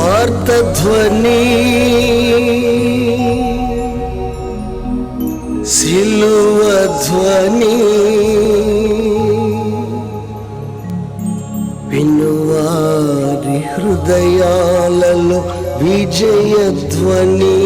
వార్తధ్వని ధ్వని వినువారి హృదయాలలో విజయధ్వని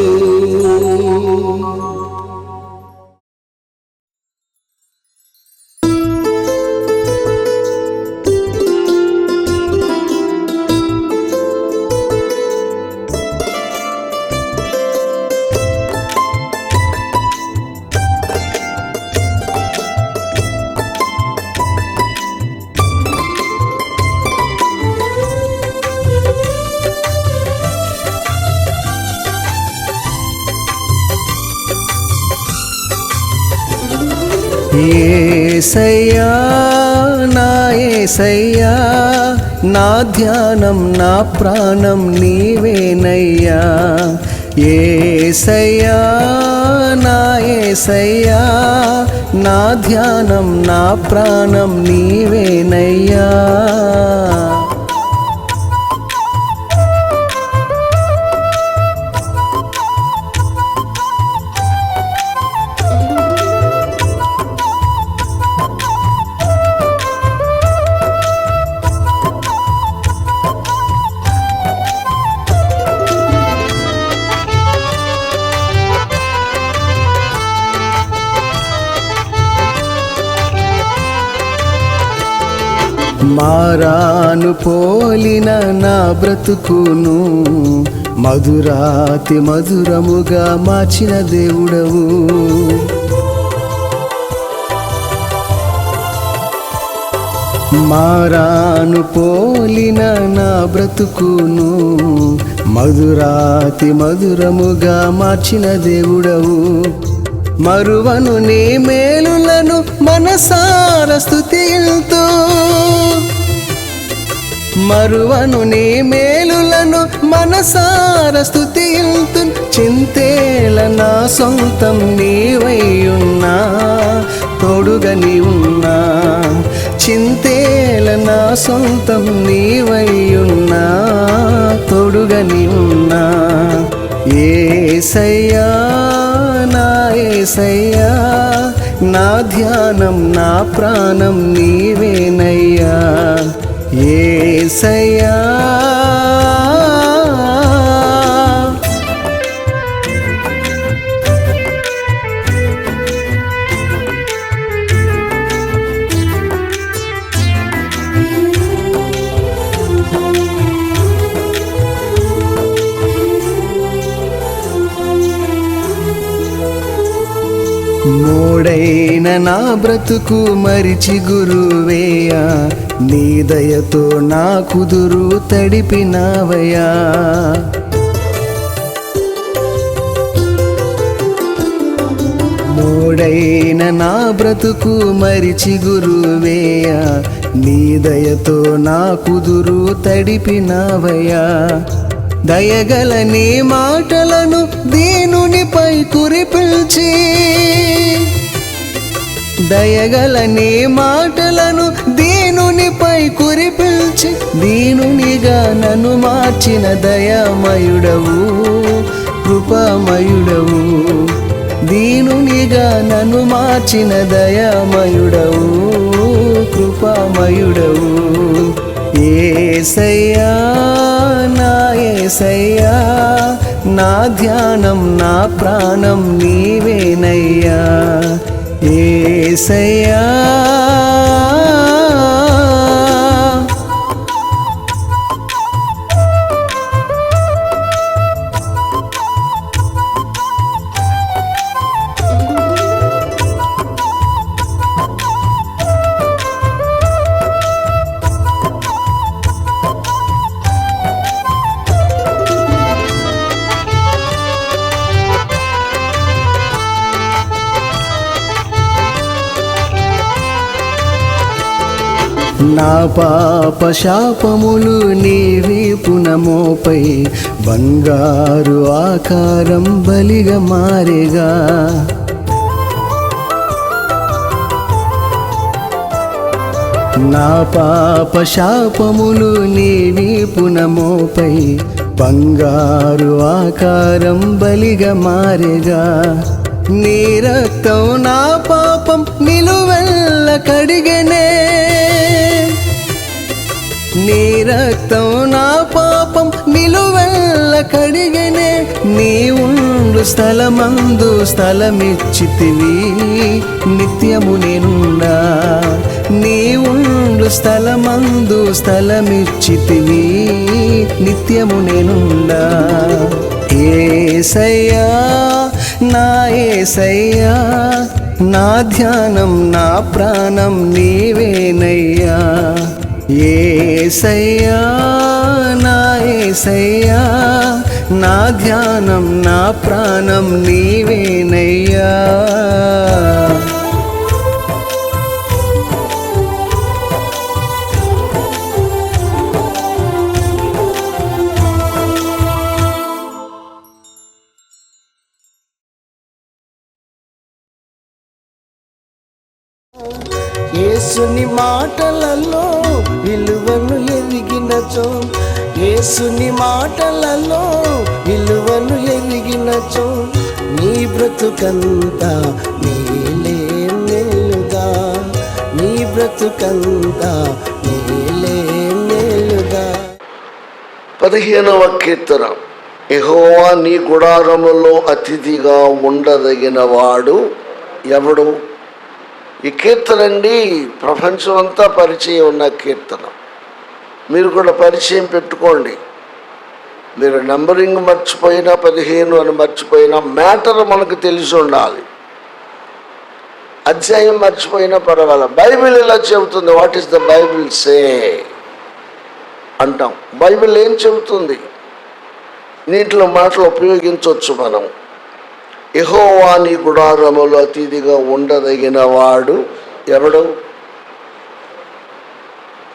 ఏసయ్యా నా ఏసయ్యా నా ధ్యానం నా ప్రాణం నీవేనయ్యా. ఏసయ్యా నా ఏసయ్యా నా ధ్యానం నా ప్రాణం నీవేనయ్యా. మారాను పోలిన నా బ్రతుకును మధురాతి మధురముగా మార్చిన దేవుడవు. మారాను పోలిన నా బ్రతుకును మధురాతి మధురముగా మార్చిన దేవుడవు. మరువను నీ మేలులను మనసార స్థుతిల్తూ మరువను నీ మేలులను మనసార స్థుతిల్తు చింతేల నా సొంతం నీవైయున్నా తోడుగా నీ ఉన్నా చింతేల నా సొంతం నీవైయున్నా తో ఏసయ్యా నా ధ్యానం నా ప్రాణం నీవేనయ్యా. ఏసయ్యా. మోడైన నా బ్రతుకు మరిచి గురువేయా నీ దయతో నా కుదురు తడిపినావయా మోడైన నా బ్రతుకు మరిచి గురువేయా నీ దయతో నా కుదురు తడిపినావయా దయగల నీ మాటలను దీనునిపై కురిపిల్చి దయగల నీ మాటలను దీనునిపై కురిపిల్చి దీనునిగా నన్ను మార్చిన దయామయుడవు కృపామయుడవు. దీనునిగా నన్ను మార్చిన దయామయుడవు కృపామయుడవు. ఏసయ్యా నా ఏసయ్యా నా ధ్యానం నా ప్రాణం నీవేనయ్యా. ఏసయ్యా. నా పాప శాపములు నీ వీపునమోపై బంగారు ఆకారం బలిగా మారేగా. నా పాప శాపములు నీ వీపునమోపై బంగారు ఆకారం బలిగా మారేగా. నీ రక్తం నా పాపం నిలువెల్ల కడిగనే. నీ రక్తం నా పాపం నిలువెల్ల కడిగనే. నీ ఉండు స్థలమందు స్థలమిచ్చితివి నిత్యము నేనున్నా. నీ ఉండు స్థలమందు స్థలమిచ్చితివి నిత్యము నేనున్నా. ఏసయ్యా నా ఏసయ్యా నా ధ్యానం నా ప్రాణం నీవేనయ్యా. ఏసయ్యా నా ఏసయ్యా నా ధ్యానం నా ప్రాణం నీవేనయ్యా. యేసుని మాటలలో విలువను ఎదిగినచో యేసుని మాటలలో విలువను ఎదిగినచో నీ బ్రతుకంతా మేలే మేలుగా. నీ బ్రతుకంతా మేలే మేలుగా. పదిహేనవ కీర్తన. యెహోవా నీ గుడారములో అతిథిగా ఉండదగిన వాడు ఎవడు? ఈ కీర్తన అండి ప్రపంచం అంతా పరిచయం ఉన్న కీర్తన. మీరు కూడా పరిచయం పెట్టుకోండి. మీరు నెంబరింగ్ మర్చిపోయినా పదిహేను అని మర్చిపోయినా మ్యాటర్ మనకు తెలిసి ఉండాలి. అధ్యాయం మర్చిపోయినా పర్వాలేదు బైబిల్ ఇలా చెబుతుంది? What is the Bible say? అంటాం. బైబిల్ ఏం చెబుతుంది? నీటిలో మాటలు ఉపయోగించవచ్చు మనం. యహోవాని గుడారములు గుడారములో అతిథిగా ఉండదగిన వాడు ఎవడు?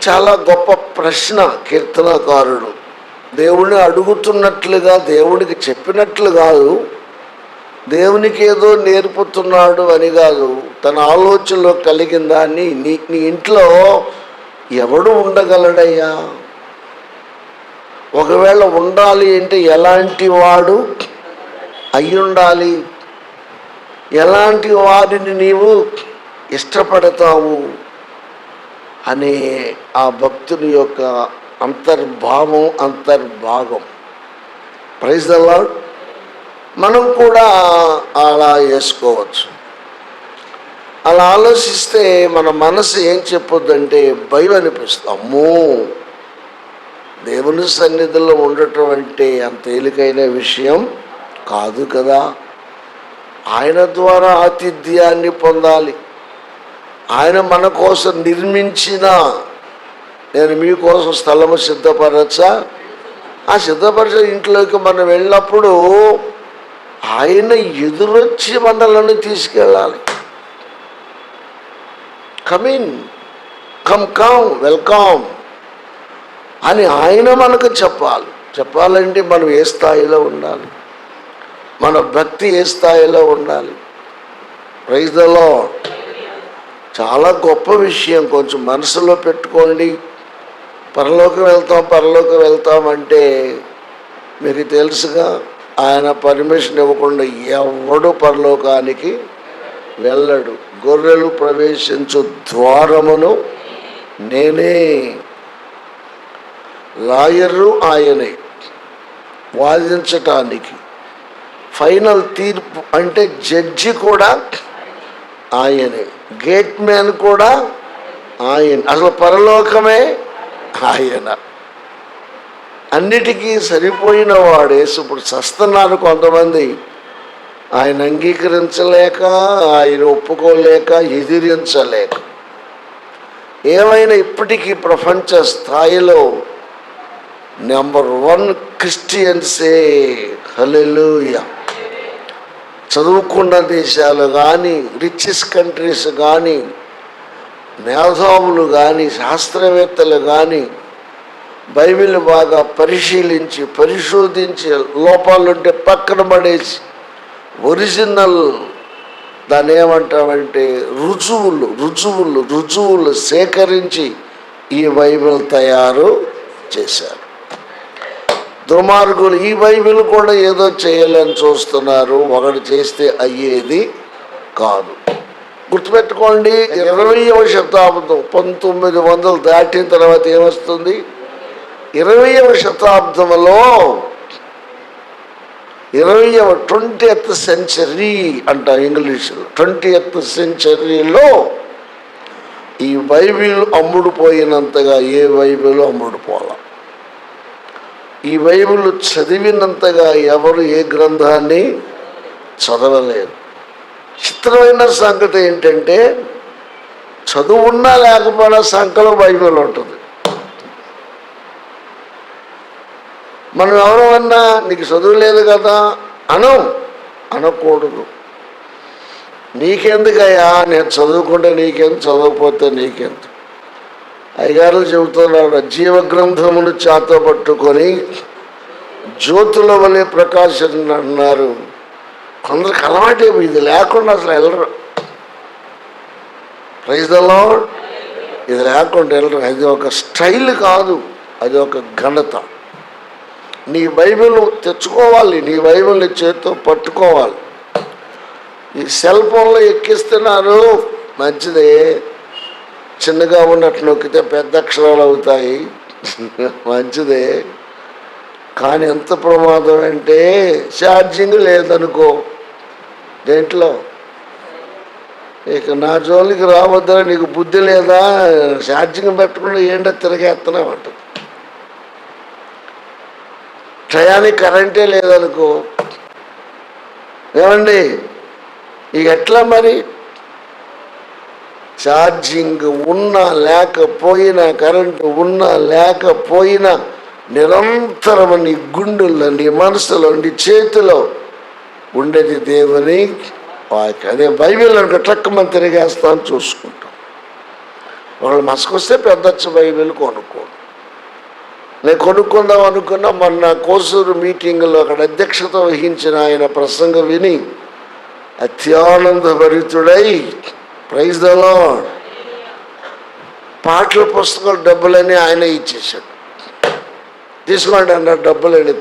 చాలా గొప్ప ప్రశ్న కీర్తనకారుడు. దేవుణ్ణి అడుగుతున్నట్లుగా దేవునికి చెప్పినట్లు కాదు. దేవునికి ఏదో నేర్పుతున్నాడు అని కాదు. తన ఆలోచనలో కలిగిన దాన్ని నీ నీ ఇంట్లో ఎవడు ఉండగలడయ్యా? ఒకవేళ ఉండాలి అంటే ఎలాంటి వాడు అయ్యుండాలి? ఎలాంటి వారిని నీవు ఇష్టపడతావు అనే ఆ భక్తుని యొక్క అంతర్భావం అంతర్భాగం. ప్రైజ్ ద లార్డ్ మనం కూడా అలా వేసుకోవచ్చు అలా ఆలోచిస్తే మన మనసు ఏం చెప్పొద్దంటే భయం అనిపిస్తుంది అమ్మో దేవుని సన్నిధిలో ఉండటం అంటే అంత తేలికైన విషయం కాదు కదా. ఆయన ద్వారా ఆతిథ్యాన్ని పొందాలి. ఆయన మన కోసం నిర్మించిన నేను మీకోసం స్థలము సిద్ధపరచా. ఆ సిద్ధపరిచే ఇంట్లోకి మనం వెళ్ళినప్పుడు ఆయన ఎదురొచ్చి మనల్ని తీసుకెళ్ళాలి. కమిన్ కమ్ కమ్ వెల్కమ్ అని ఆయన మనకు చెప్పాలి. చెప్పాలంటే మనం ఏ స్థాయిలో ఉండాలి? మన భక్తి ఏ స్థాయిలో ఉండాలి? ప్రైజ్ చాలా గొప్ప విషయం. కొంచెం మనసులో పెట్టుకోండి. పరలోకి వెళ్తాం పరలోకి వెళ్తామంటే మీకు తెలుసుగా ఆయన పర్మిషన్ ఇవ్వకుండా ఎవడు పరలోకానికి వెళ్ళడు. గొర్రెలు ప్రవేశించు ద్వారమును నేనే. లాయరు ఆయనే. వాదించటానికి ఫైనల్ తీర్పు అంటే జడ్జి కూడా ఆయనే గేట్ మ్యాన్ కూడా ఆయన అసలు పరలోకమే ఆయన. అన్నిటికీ సరిపోయిన వాడేసి ఇప్పుడు చస్తున్నారు కొంతమంది. ఆయన అంగీకరించలేక ఆయన ఒప్పుకోలేక ఎదిరించలేక. ఏమైనా ఇప్పటికీ ప్రపంచ స్థాయిలో నెంబర్ వన్ క్రిస్టియన్సే. హలెలుయా చదువుకున్న దేశాలు కానీ రిచెస్ కంట్రీస్ కానీ మేధావులు కానీ శాస్త్రవేత్తలు కానీ బైబిల్ బాగా పరిశీలించి పరిశోధించి లోపాలుంటే పక్కన పడేసి ఒరిజినల్ దాన్ని ఏమంటామంటే రుజువులు రుజువులు రుజువులు సేకరించి ఈ బైబిల్ తయారు చేశారు. దుర్మార్గులు ఈ బైబిల్ కూడా ఏదో చేయాలని చూస్తున్నారు. ఒకటి చేస్తే అయ్యేది కాదు. గుర్తుపెట్టుకోండి ఇరవయవ శతాబ్దం పంతొమ్మిది వందలు దాటిన తర్వాత ఏమొస్తుంది? ఇరవయవ శతాబ్దంలో ఇరవయవ ట్వంటీ ఎత్ సెంచరీ అంట ఇంగ్లీష్లో. ట్వంటీ ఎత్ సెంచరీలో ఈ బైబిల్ అమ్ముడు పోయినంతగా ఏ బైబిల్ అమ్ముడు పోలా? ఈ బైబిల్ చదివినంతగా ఎవరు ఏ గ్రంథాన్ని చదవలేదు చిత్రమైన సంగతి ఏంటంటే చదువున్నా లేకపోయినా సంఖ్యలో బైబిల్ ఉంటుంది. మనం ఎవరన్నా నీకు చదువు లేదు కదా అను అనకూడదు. నీకెందుకయ్యా? నేను చదువుకుంటే నీకెందుకు? చదవకపోతే నీకెందుకు? అయ్యగారులు చెబుతున్నాడు జీవగ్రంథమును చేత పట్టుకొని జ్యోతుల వలె ప్రకాశం అన్నారు కొందరికి అలవాటే ఇది లేకుండా అసలు వెళ్ళరు. ప్రైజ్ ద ఇది లేకుండా వెళ్ళరు అది ఒక స్టైల్ కాదు అది ఒక ఘనత. నీ బైబిల్ తెచ్చుకోవాలి నీ బైబిల్ని చేత్తో పట్టుకోవాలి. ఈ సెల్ ఫోన్లో ఎక్కిస్తున్నారు మంచిదే. చిన్నగా ఉన్నట్టు నొక్కితే పెద్ద అక్షరాలు అవుతాయి. మంచిదే. కానీ ఎంత ప్రమాదం అంటే ఛార్జింగ్ లేదనుకో. దేంట్లో? ఇక నా జోలికి రావద్దా నీకు బుద్ధి లేదా? ఛార్జింగ్ పెట్టకుండా ఏంటో తిరగేస్తున్నావు అంటుంది టయానికి కరెంటే లేదనుకో. ఏమండి? ఇక ఎట్లా మరి? ఛార్జింగ్ ఉన్నా లేకపోయినా కరెంటు ఉన్నా లేకపోయినా నిరంతరం నీ గుండెల్లో నీ మనసులో నీ చేతిలో ఉండేది దేవుని వాక్యం. అదే బైబిల్ అనుకో ట్రక్కమని తిరిగేస్తాను చూసుకుంటాం. ఒకళ్ళు మసకొస్తే పెద్దచ్చు బైబిల్ కొనుక్కోడు. నేను కొనుక్కుందాం అనుకున్నా మొన్న కోసూరు మీటింగ్లో అక్కడ అధ్యక్షత వహించిన ఆయన ప్రసంగం విని అత్యానంద భరితుడై ప్రైజ్ దలో పాటల పుస్తకాలు డబ్బులని ఆయన ఇచ్చేసాడు తీసుకోండి అన్నాడు డబ్బులు అని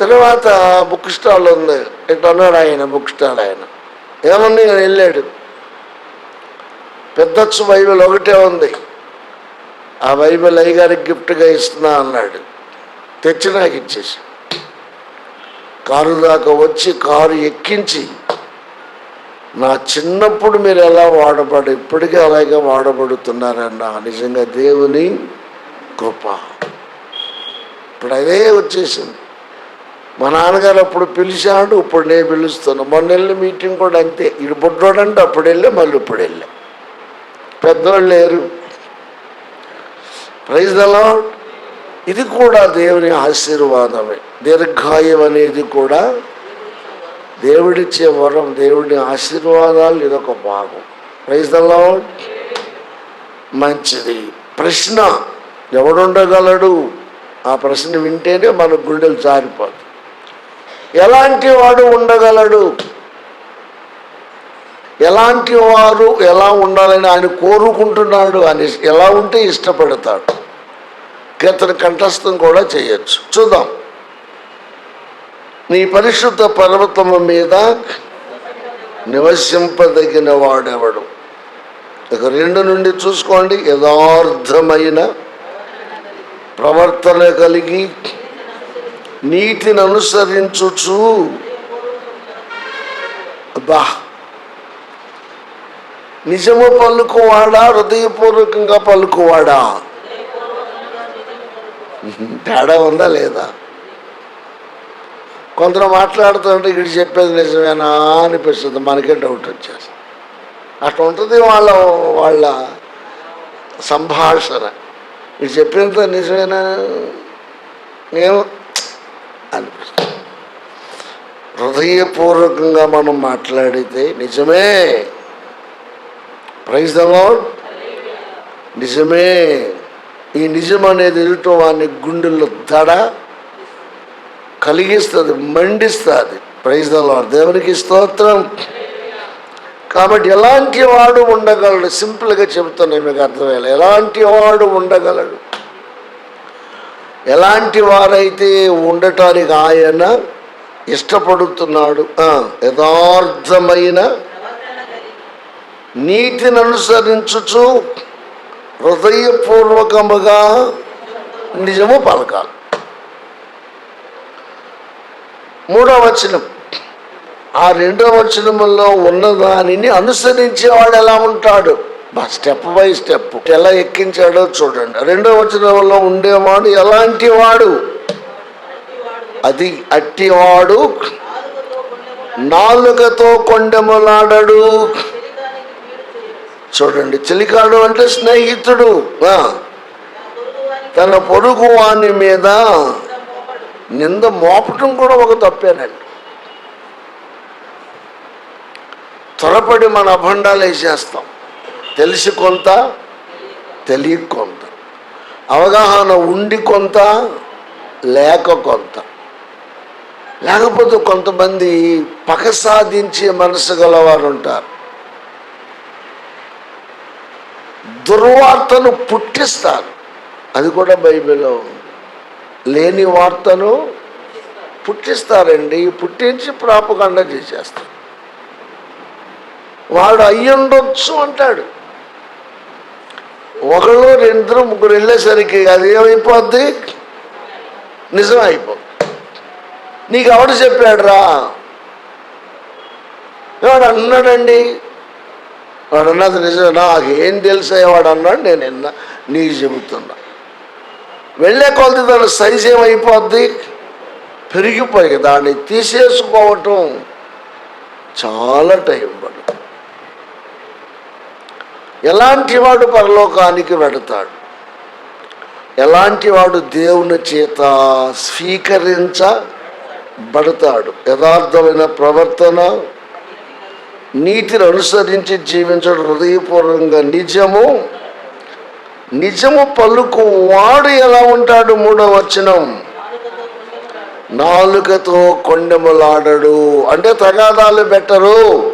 తర్వాత బుక్ స్టాల్ ఉంది. ఇట్లా ఉన్నాడు ఆయన బుక్ స్టాల్ ఆయన. ఏమన్నా నేను వెళ్ళాడు. పెద్దచ్చు బైబిల్ ఒకటే ఉంది. ఆ బైబిల్ అయ్యగారికి గిఫ్ట్గా ఇస్తున్నా అన్నాడు. తెచ్చి నాకు ఇచ్చేసి కారు దాకా వచ్చి కారు ఎక్కించి నా చిన్నప్పుడు మీరు ఎలా వాడబడు ఇప్పటికీ అలాగే వాడబడుతున్నారన్న నిజంగా దేవుని కృప. ఇప్పుడు అదే వచ్చేసింది. మా నాన్నగారు అప్పుడు పిలిచాడు ఇప్పుడు నేను పిలుస్తాను మొన్న వెళ్ళి మీటింగ్ కూడా అంతే. ఇటు బుడ్డోడంటే అప్పుడు వెళ్ళి మళ్ళీ ఇప్పుడు వెళ్ళా. పెద్దోళ్ళు లేరు. ప్రైజ్ దలా ఇది కూడా దేవుని ఆశీర్వాదమే. దీర్ఘాయం అనేది కూడా దేవుడిచ్చే వరం దేవుడి ఆశీర్వాదాలు ఇదొక భాగం. ప్రైజ్లో మంచిది. ప్రశ్న ఎవడుండగలడు? ఆ ప్రశ్న వింటేనే మన గుండెలు జారిపోతాయి. ఎలాంటి వాడు ఉండగలడు? ఎలాంటి వారు ఎలా ఉండాలని ఆయన కోరుకుంటున్నాడు? అని ఎలా ఉంటే ఇష్టపడతాడు? కీర్తన కంఠస్థం కూడా చేయొచ్చు. చూద్దాం. నీ పరిశుద్ధ పర్వతము మీద నివసింపదగిన వాడెవడు? ఇక రెండు నుండి చూసుకోండి. యథార్థమైన ప్రవర్తన కలిగి నీటిని అనుసరించుచు. బా నిజము పలుకువాడా? హృదయపూర్వకంగా పలుకువాడా? తేడా ఉందా లేదా? కొందరు మాట్లాడుతుంటే ఇక్కడ చెప్పేది నిజమేనా అనిపిస్తుంది. మనకే డౌట్ వచ్చేస్తుంది. అట్లా ఉంటుంది వాళ్ళ వాళ్ళ సంభాషణ. ఇటు చెప్పినంత నిజమేనా? నేను అనిపిస్తుంది. హృదయపూర్వకంగా మనం మాట్లాడితే నిజమే. ప్రైజ్ ద లార్డ్ నిజమే. ఈ నిజం అనేది ఎదుట వాని గుండెల్లో దడ కలిగిస్తుంది మండిస్తుంది. ప్రైజ్ ద దేవునికి స్తోత్రం. కాబట్టి ఎలాంటి వాడు ఉండగలడు? సింపుల్గా చెబుతున్నాయి మీకు అర్థమయ్యేలా. ఎలాంటి వాడు ఉండగలడు? ఎలాంటి వారైతే ఉండటానికి ఆయన ఇష్టపడుతున్నాడు? యథార్థమైన నీతిని అనుసరించుచు హృదయపూర్వకముగా నిజము పలకాలి. మూడవ వచనం. ఆ రెండవ వచనములో ఉన్నదానిని అనుసరించేవాడు ఎలా ఉంటాడు? Step by step. ఎలా ఎక్కించాడో చూడండి. రెండవ వచనంలో ఉండేవాడు ఎలాంటి వాడు? అది అట్టివాడు. నాలుకతో కొండెములాడడు. చూడండి చిలికాడు అంటే స్నేహితుడు. తన పొరుగు వాని మీద నింద మోపటం కూడా ఒక తప్పేనండి. త్వరపడి మన అభండాలు వేసేస్తాం. తెలిసి కొంత తెలియ కొంత. అవగాహన ఉండి కొంత లేక కొంత. లేకపోతే కొంతమంది పగ సాధించే మనసు గలవారు ఉంటారు దుర్వార్తను పుట్టిస్తారు. అది కూడా బైబిల్లో లేని వార్తను పుట్టిస్తారండి. పుట్టించి ప్రాపకాండ చేసేస్తారు. వాడు అయ్యుండొచ్చు అంటాడు. ఒకళ్ళు రెండు ముగ్గురు వెళ్ళేసరికి అది ఏమైపోద్ది? నిజం అయిపో నీకు ఎవడు చెప్పాడు రా వాడు అన్నాడండి? వాడు అన్నది నిజం నాకు ఏం అన్నాడు నేను నిన్న నీకు చెబుతున్నా. వెళ్ళే కొలది దాని సైజ్ ఏమైపోద్ది? పెరిగిపోయి దాన్ని తీసేసుకోవటం చాలా టైం పడుతుంది. ఎలాంటి వాడు పరలోకానికి వెడతాడు ఎలాంటి వాడు దేవుని చేత స్వీకరించబడతాడు? యథార్థమైన ప్రవర్తన నీతిని అనుసరించి జీవించడం హృదయపూర్వకంగా నిజము. నిజము పలుకు వాడు ఎలా ఉంటాడు? మూడో వచనం. నాలుకతో కొండెములాడడు. అంటే తగాదాలు పెట్టరు.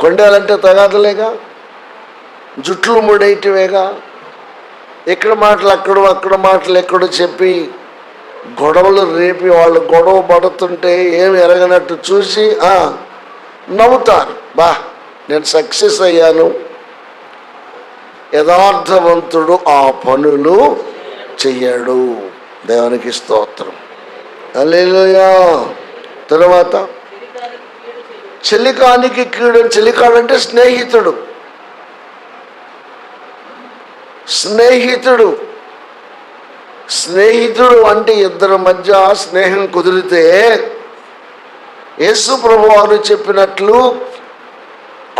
కొండలంటే తగాదలేగా? జుట్లు ముడేటివేగా? ఇక్కడ మాటలు అక్కడ అక్కడ మాటలు ఎక్కడ చెప్పి గొడవలు రేపి వాళ్ళు గొడవ పడుతుంటే ఏమి ఎరగనట్టు చూసి ఆ, నవ్వుతారు. బా నేను సక్సెస్ అయ్యాను. యథార్థవంతుడు ఆ పనులు చెయ్యడు. దేవునికి స్తోత్రం. అల్లెలుయా తర్వాత చెలికానికి కీడు చెలికాడంటే స్నేహితుడు. స్నేహితుడు. స్నేహితుడు అంటే ఇద్దరి మధ్య స్నేహం కుదిరితే యేసు ప్రభు వారు చెప్పినట్లు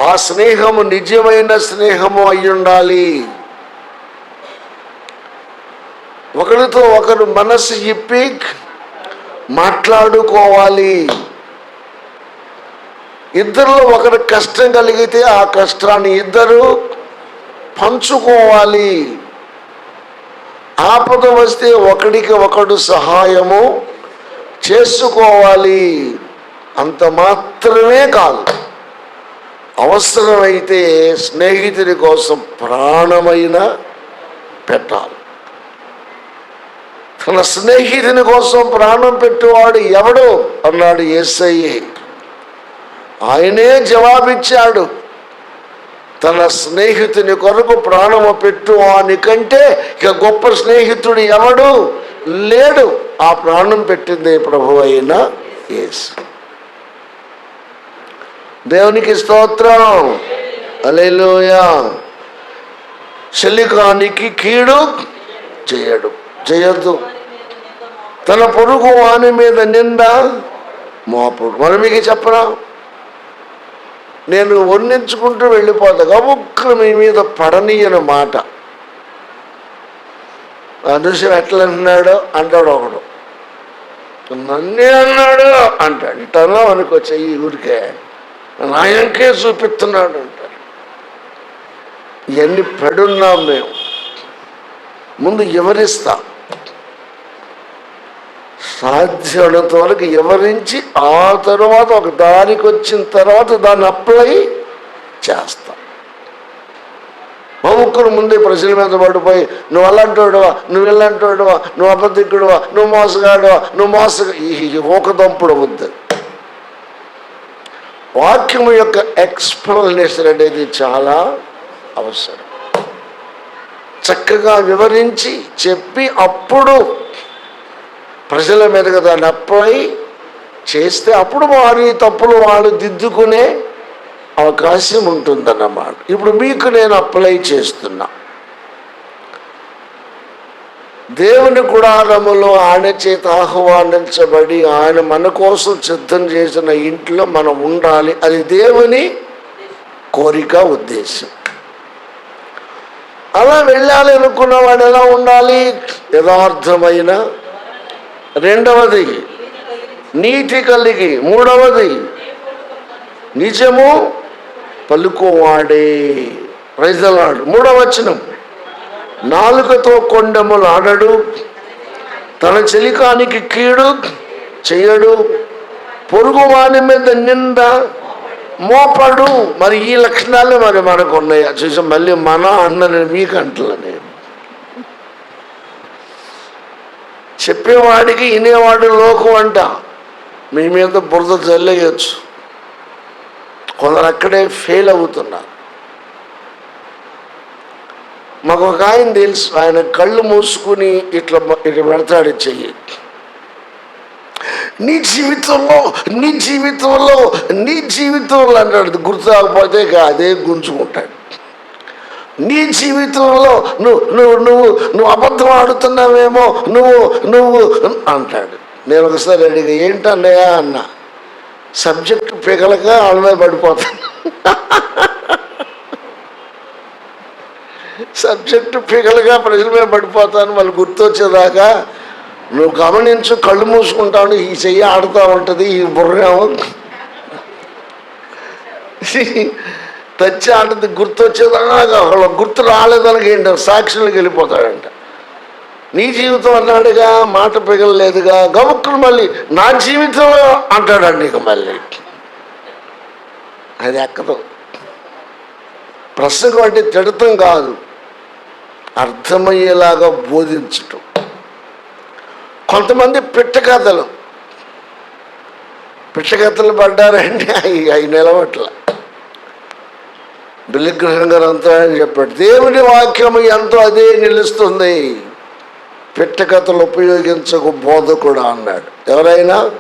ఆ స్నేహము నిజమైన స్నేహము అయి ఉండాలి ఒకరితో ఒకరు మనసు ఇప్పి మాట్లాడుకోవాలి. ఇద్దరిలో ఒకరు కష్టం కలిగితే ఆ కష్టాన్ని ఇద్దరు పంచుకోవాలి. ఆపద వస్తే ఒకడికి ఒకడు సహాయము చేసుకోవాలి. అంత మాత్రమే కాదు. అవసరమైతే స్నేహితుడి కోసం ప్రాణమైన పెట్టాలి. తన స్నేహితుని కోసం ప్రాణం పెట్టువాడు ఎవడు? అన్నాడు ఎస్ఐఏ ఆయనే జవాబిచ్చాడు. తన స్నేహితుని కొరకు ప్రాణము పెట్టువాని కంటే ఇక గొప్ప స్నేహితుడు ఎవడు? లేడు. ఆ ప్రాణం పెట్టింది ప్రభు అయిన యేసు. దేవునికి స్తోత్రం. అలెలోయ శలికానికి కీడు చేయడు చేయొద్దు. తన పొరుగు వాని మీద నింద మోపుడు. మనం మీకు చెప్పరా నేను వర్ణించుకుంటూ వెళ్ళిపోతా. గబుక్కులు మీ మీద పడనీయని మాట. అనుషం ఎట్లా అంటున్నాడో అంటాడు ఒకడు. నన్నే అన్నాడు అంటాడు. ఇటన్నా అనుకో ఈ ఊరికే. నాయంకే చూపిస్తున్నాడు అంటారు. ఇవన్నీ పడున్నాం మేము? ముందు ఎవరిస్తాం? సాధ్యమైనంత వరకు ఎవరించి ఆ తర్వాత ఒక దానికి వచ్చిన తర్వాత దాన్ని అప్లై చేస్తాం. ఒక్కరు ముందే ప్రజల మీద పడిపోయి నువ్వు అలాంటోడువా నువ్వు ఇలాంటోడువా నువ్వు అబద్ధికుడువా? నువ్వు మోసగాడువా? నువ్వు మోసగా ఈ ఊకదంపుడు వద్దు వాక్యం యొక్క ఎక్స్ప్లెనేషన్ అనేది చాలా అవసరం. చక్కగా వివరించి చెప్పి అప్పుడు ప్రజల మీదగా దాన్ని అప్లై చేస్తే అప్పుడు వారి తప్పులు వాళ్ళు దిద్దుకునే అవకాశం ఉంటుందన్నమాట. ఇప్పుడు మీకు నేను అప్లై చేస్తున్నా. దేవుని గుడారములో ఆయన చేత ఆహ్వానించబడి ఆయన మన కోసం సిద్ధం చేసిన ఇంట్లో మనం ఉండాలి. అది దేవుని కోరిక ఉద్దేశం. అలా వెళ్ళాలి అనుకున్న వాడు ఎలా ఉండాలి? యథార్థమైన. రెండవది నీతి కలిగి. మూడవది నిజము పలుకువాడే. ప్రజలాడు మూడవచనం నాలుకతో కొండములు ఆడడు తన చెలికానికి కీడు చేయడు పొరుగు వాని మీద నింద మోపడు. మరి ఈ లక్షణాలు మరి మనకు ఉన్నాయి చూసి మళ్ళీ మన అన్నని మీకు అంటలే నేను చెప్పేవాడికి వినేవాడు లోకం అంట. మీ మీద బురద చల్లేయచ్చు కొందరు అక్కడే ఫెయిల్ అవుతున్నారు. మాకు ఒక ఆయన తెలుసు. ఆయన కళ్ళు మూసుకుని ఇట్లా ఇట్లా పెడతాడు చెయ్యి. నీ జీవితంలో నీ జీవితంలో నీ జీవితంలో అంటాడు. గుర్తు రాకపోతే అదే గుంజుకుంటాడు. నీ జీవితంలో నువ్వు నువ్వు నువ్వు నువ్వు అబద్ధం ఆడుతున్నావేమో నువ్వు నువ్వు అంటాడు. నేను ఒకసారి అడిగా ఏంటన్నయ్యా? అన్న. సబ్జెక్టు పిగలక వాళ్ళ మీద పడిపోతాను. సబ్జెక్టు పిగలుగా ప్రజల మీద పడిపోతాను వాళ్ళు గుర్తొచ్చేదాకా నువ్వు గమనించు కళ్ళు మూసుకుంటావు ఈ చెయ్యి ఆడుతూ ఉంటుంది ఈ బుర్రేమో తెచ్చి ఆడది గుర్తొచ్చేదాకా వాళ్ళ గుర్తు రాలేదనకేంటి సాక్షులకు వెళ్ళిపోతాడంట. నీ జీవితం అన్నాడుగా మాట పిగలలేదుగా గముక్కులు మళ్ళీ నా జీవితంలో అంటాడండి ఇక మళ్ళీ. అది ఎక్కదు. ప్రసంగం అంటే తిడతం కాదు. అర్థమయ్యేలాగా బోధించటం. కొంతమంది పిట్టకథలు. పిట్టకథలు పడ్డారంటే అవి అవి నిలవట్ల బిల్లిగ్రహం గారు అంతా అని చెప్పాడు దేవుని వాక్యం ఎంతో అదే నిలుస్తుంది. పిట్టకథలు ఉపయోగించకు కూడా అన్నాడు. ఎవరైనా?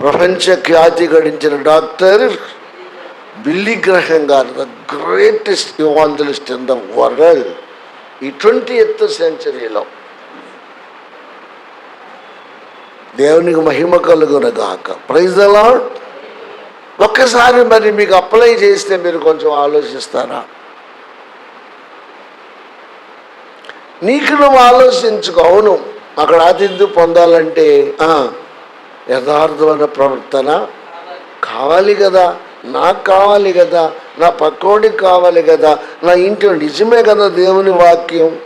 ప్రపంచ ఖ్యాతి గడించిన డాక్టర్ బిల్లీ గ్రహం గారు the greatest evangelist in the world ఈ ట్వంటీ ఎయిత్ సెంచరీలో. దేవునికి మహిమ కలుగున గాక ప్రైజ్ అలా ఒక్కసారి మరి మీకు అప్లై చేస్తే మీరు కొంచెం ఆలోచిస్తారా? నీకు నువ్వు ఆలోచించుకో అవును అక్కడ ఆతిథ్యం పొందాలంటే యథార్థమైన ప్రవర్తన కావాలి కదా. నాకు కావాలి కదా నా పక్కోడికి కావాలి కదా నా ఇంట్లో నిజమే కదా దేవుని వాక్యం?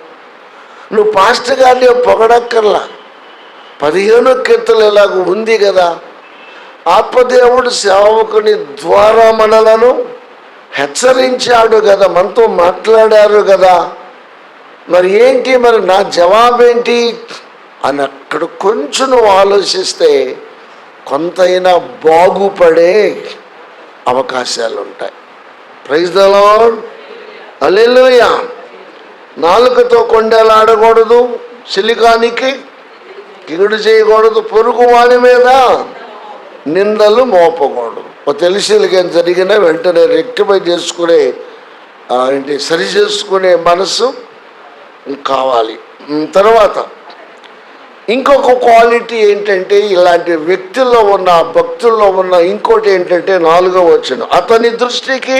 నువ్వు పాస్టర్ గారిని పొగడక్కర్లా? పదిహేను కీర్తలు ఇలాగ ఉంది కదా? ఆత్మదేవుడు సేవకుని ద్వారా మనలను హెచ్చరించాడు కదా మనతో మాట్లాడారు కదా. మరి ఏంటి మరి నా జవాబేంటి? అని అక్కడ కొంచెం ఆలోచిస్తే కొంతైనా బాగుపడే అవకాశాలు ఉంటాయి ప్రైజ్ ద లార్డ్ అల్లెలుయా నాలుకతో కొండలాడకూడదు సిలికానికి కిగుడు చేయకూడదు పొరుగు వాడి మీద నిందలు మోపకూడదు. ఓ జరిగినా వెంటనే రెక్టిఫై చేసుకునే ఏంటి సరి చేసుకునే మనసు కావాలి. తర్వాత ఇంకొక క్వాలిటీ ఏంటంటే ఇలాంటి వ్యక్తుల్లో ఉన్న భక్తుల్లో ఉన్న ఇంకోటి ఏంటంటే నాలుగో వచ్చిన అతని దృష్టికి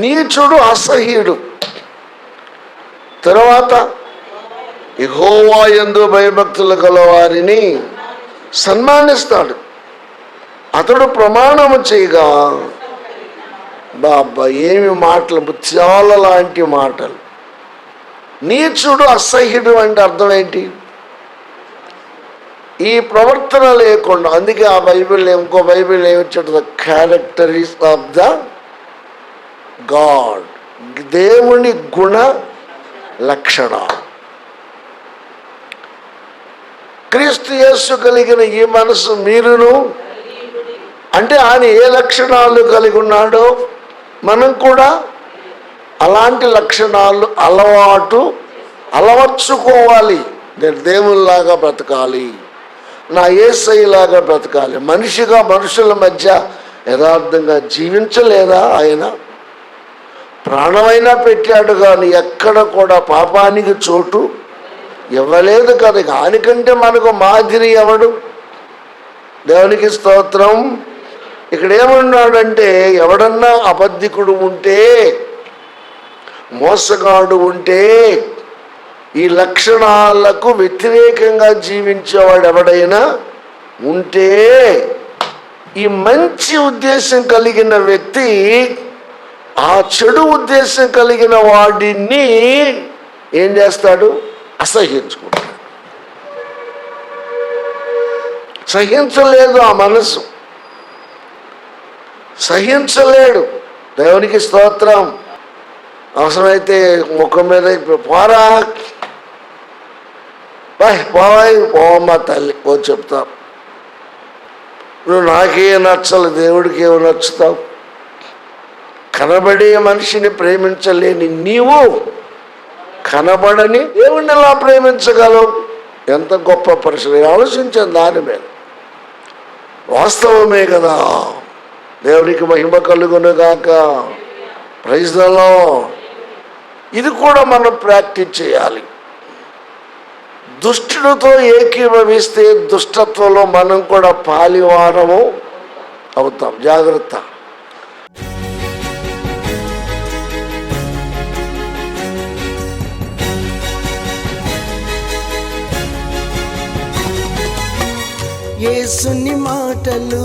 నీచుడు అసహ్యుడు. తర్వాత ఇహోవా యందు భయభక్తులు గలవారిని సన్మానిస్తాడు. అతడు ప్రమాణము చేయగా బాబా ఏమి మాటలు ముత్యాల లాంటి మాటలు. నీచుడు అసహ్యుడు అంటే అర్థం ఏంటి? ఈ ప్రవర్తన లేకుండా అందుకే ఆ బైబిల్ ఇంకో Bible ఏమిచ్చాడు the characteristics of the God దేవుని గుణ లక్షణ. క్రీస్తు యేసు కలిగిన ఈ మనసు మీరును? అంటే ఆయన ఏ లక్షణాలు కలిగి ఉన్నాడో మనం కూడా అలాంటి లక్షణాలు అలవాటు అలవర్చుకోవాలి. నేను దేవుల్లాగా బ్రతకాలి. నా ఏసైలాగా బ్రతకాలి. మనిషిగా మనుషుల మధ్య యథార్థంగా జీవించలేదా ఆయన? ప్రాణమైనా పెట్టాడు కానీ ఎక్కడ కూడా పాపానికి చోటు ఇవ్వలేదు కదా. దానికంటే మనకు మాదిరి ఎవడు? దేవునికి స్తోత్రం. ఇక్కడ ఏమన్నాడంటే ఎవడన్నా అబద్ధికుడు ఉంటే మోసగాడు ఉంటే ఈ లక్షణాలకు వ్యతిరేకంగా జీవించేవాడు ఎవడైనా ఉంటే ఈ మంచి ఉద్దేశం కలిగిన వ్యక్తి ఆ చెడు ఉద్దేశం కలిగిన వాడిని ఏం చేస్తాడు? అసహ్యించుకుంటాడు. సహించలేదు ఆ మనసు. సహించలేడు. దేవునికి స్తోత్రం. అవసరమైతే ముఖం మీద ఇప్పుడు పోరా. బాయ్ పోవాయి పోవమ్మా తల్లి ఓ చెప్తావు నువ్వు నాకే నచ్చలు దేవుడికి ఏమో నచ్చుతావు? కనబడే మనిషిని ప్రేమించలేని నీవు కనబడని దేవుణ్ణి ఎలా ప్రేమించగలవు? ఎంత గొప్ప పరిస్థితి. ఆలోచించాను దాని మీద. వాస్తవమే కదా. దేవునికి మహిమ కలుగునుగాక. ప్రైజ్లలో ఇది కూడా మనం ప్రాక్టీస్ చేయాలి. దుష్టుడితో ఏకీభవిస్తే దుష్టత్వంలో మనం కూడా పాలివారము అవుతాం. జాగ్రత్త. యేసుని మాటలు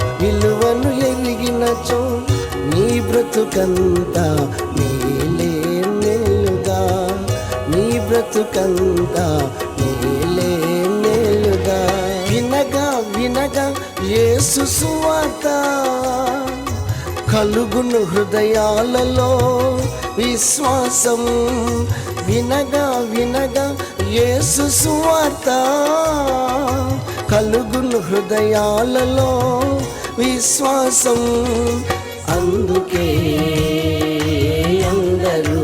విలువను ఎరిగినచో నీ బ్రతుకంతా నీలే నేలుగా నీ బ్రతుకంతా నీలే నేలుగా వినగా వినగా యేసు సువార్త కలుగును హృదయాలలో విశ్వాసం. వినగా వినగా యేసు సువార్త కలుగును హృదయాలలో విశ్వాసం. అందుకే అందరూ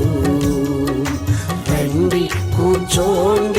రండి కూర్చోండి.